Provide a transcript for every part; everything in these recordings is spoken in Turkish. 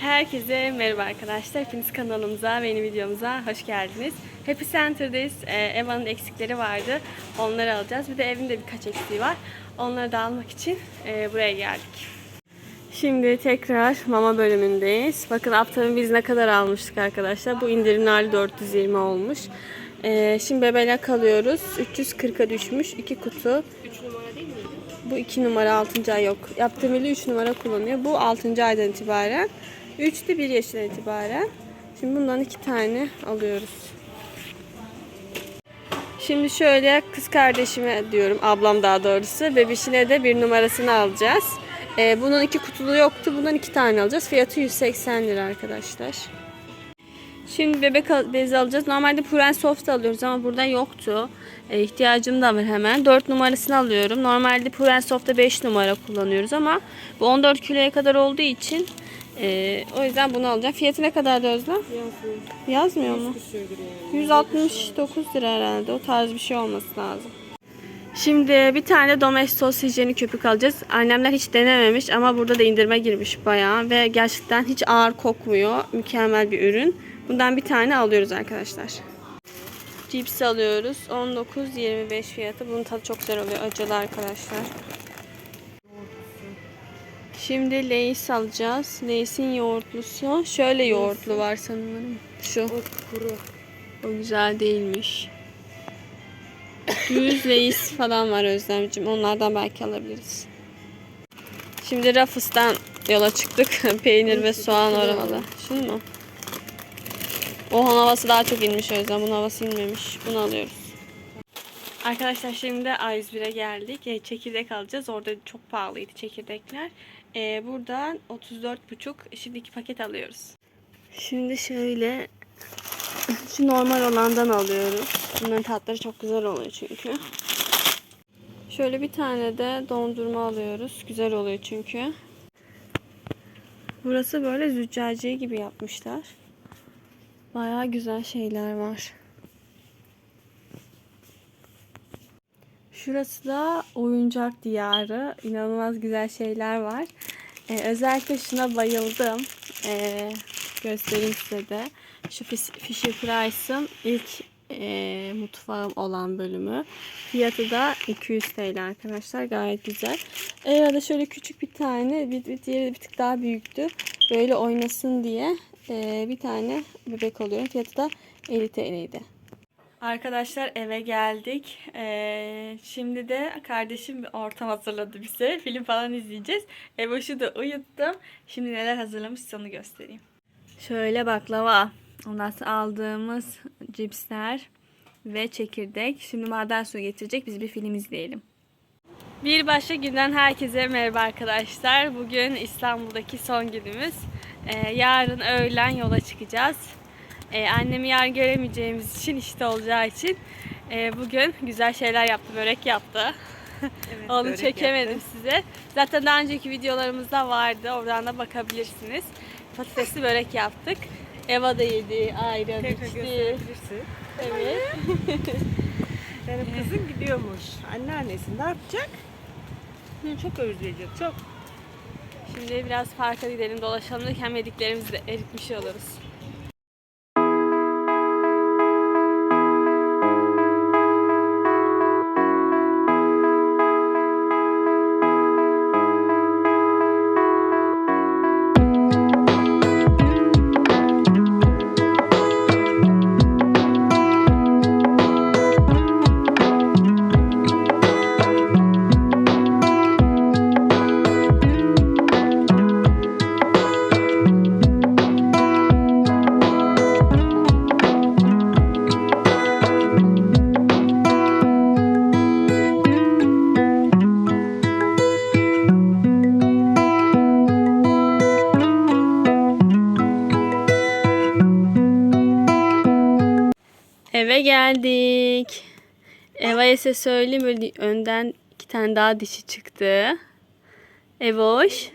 Herkese merhaba arkadaşlar. Hepiniz kanalımıza ve yeni videomuza hoş geldiniz. Happy Center'dayız. Ee, Eva'nın eksikleri vardı. Onları alacağız. Bir de evin de birkaç eksiği var. Onları da almak için e, buraya geldik. Şimdi tekrar mama bölümündeyiz. Bakın Aptal'ın biz ne kadar almıştık arkadaşlar. Bu indirimlerle 420 olmuş. Ee, şimdi bebeğle kalıyoruz. 340'a düşmüş. 2 kutu. 3 numara değil miydi? Bu 2 numara 6. ay yok. Yaptığım ili 3 numara kullanıyor. Bu 6. aydan itibaren. 3 de 1 yaşından itibaren. Şimdi bundan 2 tane alıyoruz. Şimdi şöyle kız kardeşime diyorum, ablam daha doğrusu. Bebişine de bir numarasını alacağız. Ee, bunun iki kutulu yoktu. Bundan iki tane alacağız. Fiyatı 180 lira arkadaşlar. Şimdi bebek bezi alacağız. Normalde Puren Soft alıyoruz ama burada yoktu. E, ihtiyacım da var hemen. 4 numarasını alıyorum. Normalde Puren Soft'ta 5 numara kullanıyoruz ama bu 14 kiloya kadar olduğu için e, o yüzden bunu alacağım. Fiyatı ne kadar Özlem? Yazsın. Yazmıyor mu? Yani. 169 lira herhalde. O tarz bir şey olması lazım. Şimdi bir tane Domestos hijyenik köpük alacağız. Annemler hiç denememiş ama burada da indirime girmiş bayağı ve gerçekten hiç ağır kokmuyor. Mükemmel bir ürün. Bundan bir tane alıyoruz arkadaşlar. Cips alıyoruz. 19.25 fiyatı. Bunun tadı çok güzel oluyor. Acılı arkadaşlar. Şimdi Lay's alacağız. Lay's'in yoğurtlusu. Şöyle yoğurtlu var sanırım. Şu. O kuru. O güzel değilmiş. 100 Lay's falan var Özlemciğim. Onlardan belki alabiliriz. Şimdi Ruffles'tan yola çıktık. Peynir ve soğan aromalı. Şunu mu? O havası daha çok inmiş Özlem. Bunun havası inmemiş. Bunu alıyoruz. Arkadaşlar şimdi A101'e geldik. E, çekirdek alacağız. Orada çok pahalıydı çekirdekler. E, buradan 34,5 şimdi iki paket alıyoruz. Şimdi şöyle şu normal olandan alıyoruz. Bunların tatları çok güzel oluyor çünkü. Şöyle bir tane de dondurma alıyoruz. Güzel oluyor çünkü. Burası böyle züccaciye gibi yapmışlar. Bayağı güzel şeyler var. Şurası da oyuncak diyarı. İnanılmaz güzel şeyler var. Ee, özellikle şuna bayıldım. Ee, göstereyim size de. Şu Fis- Fisher Price'ın ilk e, mutfağım olan bölümü. Fiyatı da 200 TL arkadaşlar. Gayet güzel. Arada şöyle küçük bir tane, bir, bir diğeri bir tık daha büyüktü. Böyle oynasın diye e, bir tane bebek alıyorum. Fiyatı da 50 TL'ydi. Arkadaşlar eve geldik. Ee, şimdi de kardeşim bir ortam hazırladı bize. Film falan izleyeceğiz. Evoş'u da uyuttum. Şimdi neler hazırlamış onu göstereyim. Şöyle baklava. Ondan sonra aldığımız cipsler ve çekirdek. Şimdi maden suyu getirecek. Biz bir film izleyelim. Bir başka günden herkese merhaba arkadaşlar. Bugün İstanbul'daki son günümüz. Ee, yarın öğlen yola çıkacağız. Ee, annemi yarın göremeyeceğimiz için işte olacağı için e, bugün güzel şeyler yaptı. Börek yaptı. Onu börek çekemedim yaptı. size. Zaten daha önceki videolarımızda vardı. Oradan da bakabilirsiniz. Patatesli börek yaptık. Eva da yedi, ayran Tekrar içti. Evet. Benim kızım gidiyormuş. Anneannesi ne yapacak? Hı, çok özleyecek. Çok. Şimdi biraz parka gidelim, dolaşalım hem yediklerimizi de eritmiş oluruz. Eve geldik. Eva'ya size söyleyeyim böyle önden iki tane daha dişi çıktı. Evoş.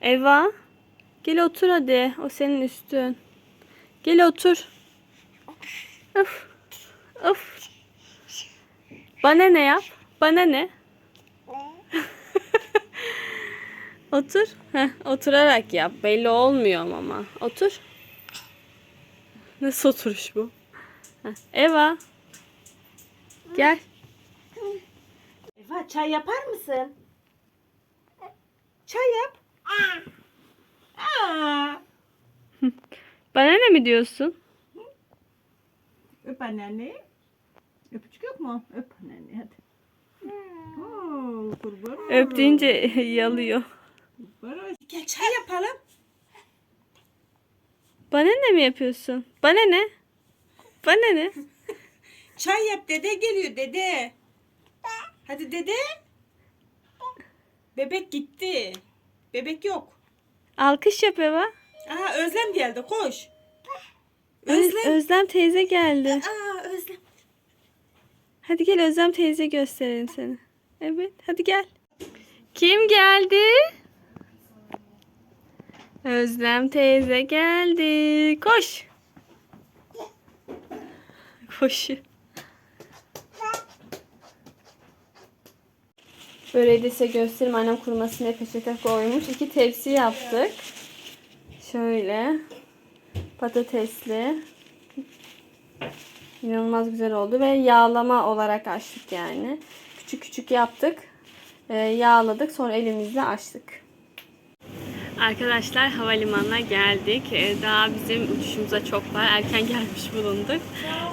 Eva. Gel otur hadi. O senin üstün. Gel otur. Of. Of. Bana ne yap? Bana ne? Otur. Heh, oturarak yap. Belli olmuyor ama. Otur. Nasıl oturuş bu? Heh, Eva. Gel. Eva çay yapar mısın? Çay yap. Bana ne mi diyorsun? Öp anneanneyi. Öpücük yok mu? Öp anneanneyi hadi. Oo, kurban Öp deyince yalıyor. Kurban Gel çay yapalım. Bana ne mi yapıyorsun? Bana ne? Bana ne? Çay yap dede geliyor dede. Hadi dede. Bebek gitti. Bebek yok. Alkış yap Eva. Aha Özlem geldi koş. Öz- Özlem. Özlem teyze geldi. Aa Özlem. Hadi gel Özlem teyze gösterelim seni. Evet hadi gel. Kim geldi? Özlem teyze geldi. Koş. Koş. Böreği de size göstereyim. Annem kurumasını peçete koymuş. İki tepsi yaptık. Şöyle. Patatesli. İnanılmaz güzel oldu ve yağlama olarak açtık yani. Küçük küçük yaptık. Ee, yağladık sonra elimizle açtık. Arkadaşlar havalimanına geldik. Ee, daha bizim uçuşumuza çok var. Erken gelmiş bulunduk.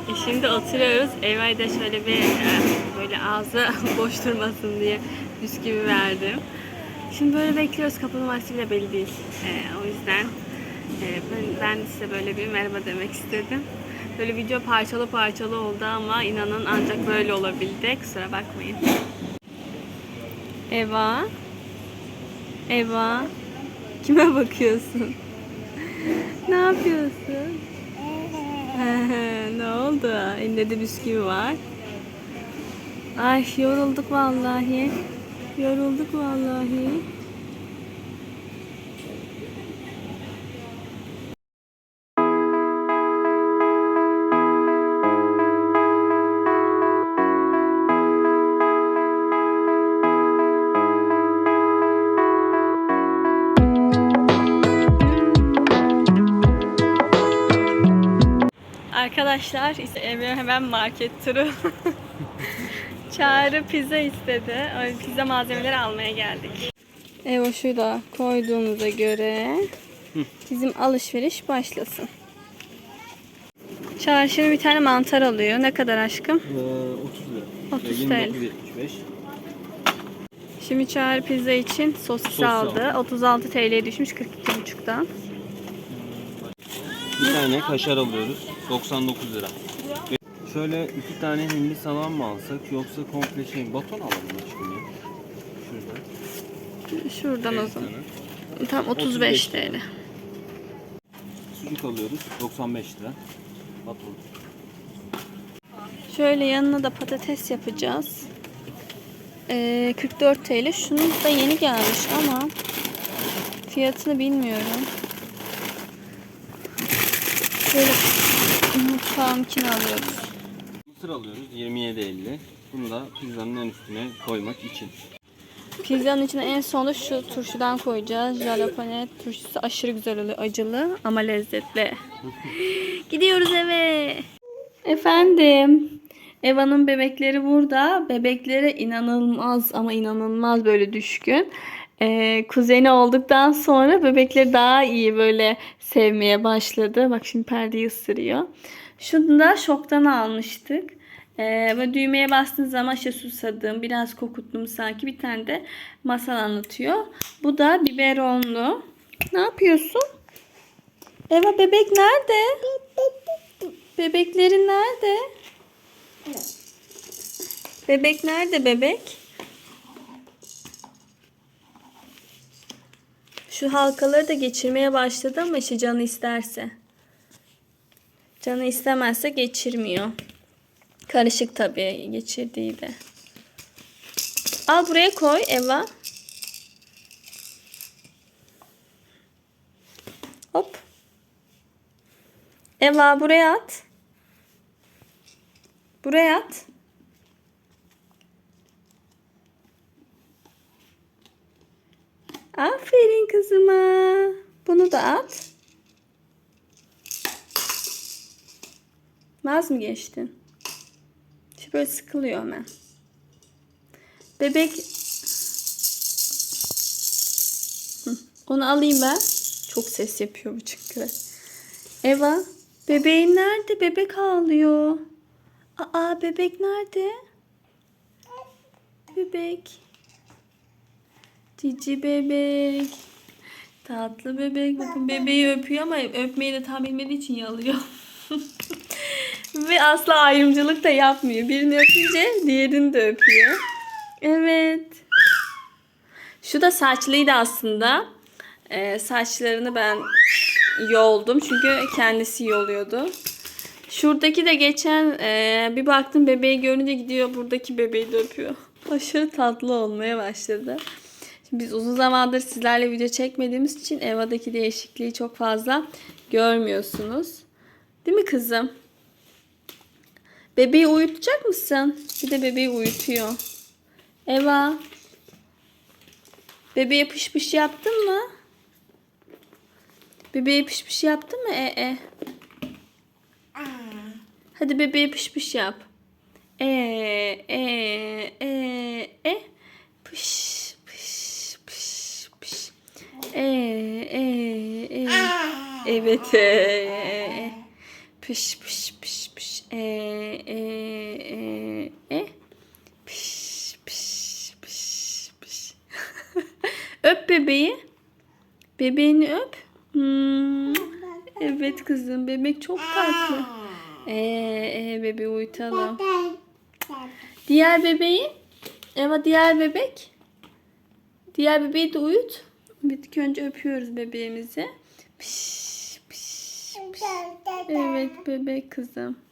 E, şimdi oturuyoruz. Eva'ya da şöyle bir e, böyle ağzı boş durmasın diye bisküvi verdim. Şimdi böyle bekliyoruz. Kapı numarası bile belli değil. E, o yüzden ben size böyle bir merhaba demek istedim. Böyle video parçalı parçalı oldu ama inanın ancak böyle olabildi. Kusura bakmayın. Eva. Eva. Kime bakıyorsun? ne yapıyorsun? ne oldu? Elinde de bisküvi var. Ay yorulduk vallahi. Yorulduk vallahi. Arkadaşlar işte eve hemen market turu. Çağrı pizza istedi. Pizza malzemeleri almaya geldik. Evoş'u da koyduğumuza göre bizim alışveriş başlasın. Çağrı şimdi bir tane mantar alıyor. Ne kadar aşkım? Ee, 30 lira. 30 Ee, TL. 29.75. Şimdi Çağrı pizza için sosis Sos aldı. 36 TL'ye düşmüş 42,5'tan. Bir tane kaşar alıyoruz. 99 lira. Şöyle iki tane hindi salam mı alsak yoksa komple şey baton alalım mı aşkım ya? Şurada. Şuradan o zaman. Tam 35 35 TL. Sucuk alıyoruz. 95 lira. Baton. Şöyle yanına da patates yapacağız. Ee, 44 TL. Şunun da yeni gelmiş ama fiyatını bilmiyorum. Şöyle mutfağımkini alıyoruz. Mısır alıyoruz. 27.50. Bunu da pizzanın en üstüne koymak için. Pizzanın içine en sonunda şu turşudan koyacağız. Jalapeno turşusu aşırı güzel oluyor. Acılı ama lezzetli. Gidiyoruz eve. Efendim. Eva'nın bebekleri burada. Bebeklere inanılmaz ama inanılmaz böyle düşkün. Ee, kuzeni olduktan sonra bebekleri daha iyi böyle sevmeye başladı. Bak şimdi perdeyi ısırıyor. Şunu da şoktan almıştık. Ee, ve düğmeye bastığın zaman işte susadım, biraz kokuttum sanki. Bir tane de masal anlatıyor. Bu da biberonlu. Ne yapıyorsun? Eva bebek nerede? Bebeklerin nerede? Bebek nerede bebek? Şu halkaları da geçirmeye başladı ama işte canı isterse. Canı istemezse geçirmiyor. Karışık tabii geçirdiği de. Al buraya koy Eva. Hop. Eva buraya at. Buraya at. Aferin. Kızıma. Bunu da at. Vaz mı geçtin? İşte böyle sıkılıyor hemen. Bebek Onu alayım ben. Çok ses yapıyor bu çünkü. Eva, bebeğin nerede? Bebek ağlıyor. Aa, bebek nerede? Bebek. Cici bebek. Tatlı bebek. Bakın bebeği öpüyor ama öpmeyi de tam bilmediği için yalıyor. Ve asla ayrımcılık da yapmıyor. Birini öpünce diğerini de öpüyor. Evet. Şu da saçlıydı aslında. Ee, saçlarını ben yoldum çünkü kendisi yoluyordu. Şuradaki de geçen e, bir baktım bebeği görünce gidiyor buradaki bebeği de öpüyor. Aşırı tatlı olmaya başladı. Şimdi biz uzun zamandır sizlerle video çekmediğimiz için Eva'daki değişikliği çok fazla görmüyorsunuz. Değil mi kızım? Bebeği uyutacak mısın? Bir de bebeği uyutuyor. Eva. Bebeğe pış pış yaptın mı? Bebeğe pış pış yaptın mı? E e. Hadi bebeğe pış pış yap. E e e e. Pış pış pış pış. E e e. Evet. E, e. Pış pış pış pış. E e e e. Pış pış pış pış. öp bebeği. Bebeğini öp. Hmm. Evet kızım bebek çok tatlı. Ee, e, bebeği uyutalım. Diğer bebeği. Eva diğer bebek. Diğer bebeği de uyut. Bir önce öpüyoruz bebeğimizi. Piş, piş, piş. Evet bebek kızım.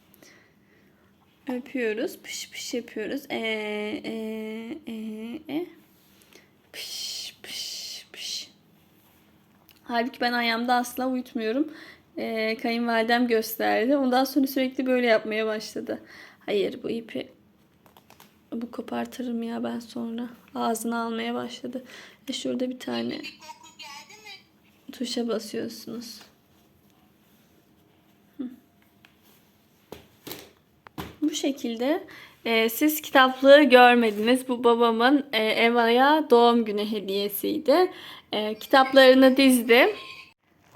Öpüyoruz. Piş piş yapıyoruz. E e e e. Piş piş piş. Halbuki ben ayağımda asla uyutmuyorum. Ee, kayınvalidem gösterdi. Ondan sonra sürekli böyle yapmaya başladı. Hayır bu ipi bu kopartırım ya ben sonra. Ağzına almaya başladı. E şurada bir tane tuşa basıyorsunuz. Bu şekilde e, siz kitaplığı görmediniz. Bu babamın e, Eva'ya doğum günü hediyesiydi. E, kitaplarını dizdim.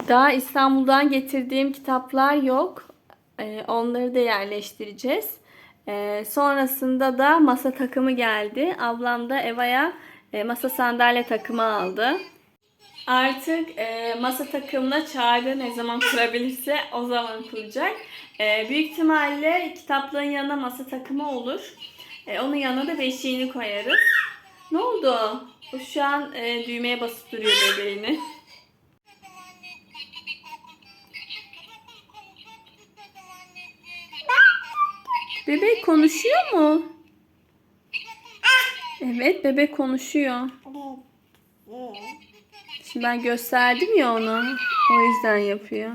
Daha İstanbul'dan getirdiğim kitaplar yok. Ee, onları da yerleştireceğiz. Ee, sonrasında da masa takımı geldi. Ablam da Eva'ya e, masa sandalye takımı aldı. Artık e, masa takımına çağrı ne zaman kurabilirse o zaman kuracak. E, büyük ihtimalle kitaplığın yanına masa takımı olur. E, onun yanına da beşiğini koyarız. Ne oldu? O şu an e, düğmeye basıp duruyor bebeğini. Bebek konuşuyor mu? Evet bebek konuşuyor. Şimdi ben gösterdim ya ona. O yüzden yapıyor.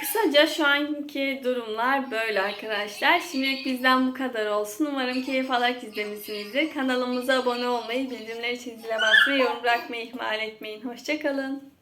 Kısaca şu anki durumlar böyle arkadaşlar. Şimdilik bizden bu kadar olsun. Umarım keyif alarak izlemişsinizdir. Kanalımıza abone olmayı, bildirimleri için basmayı, yorum bırakmayı ihmal etmeyin. Hoşçakalın.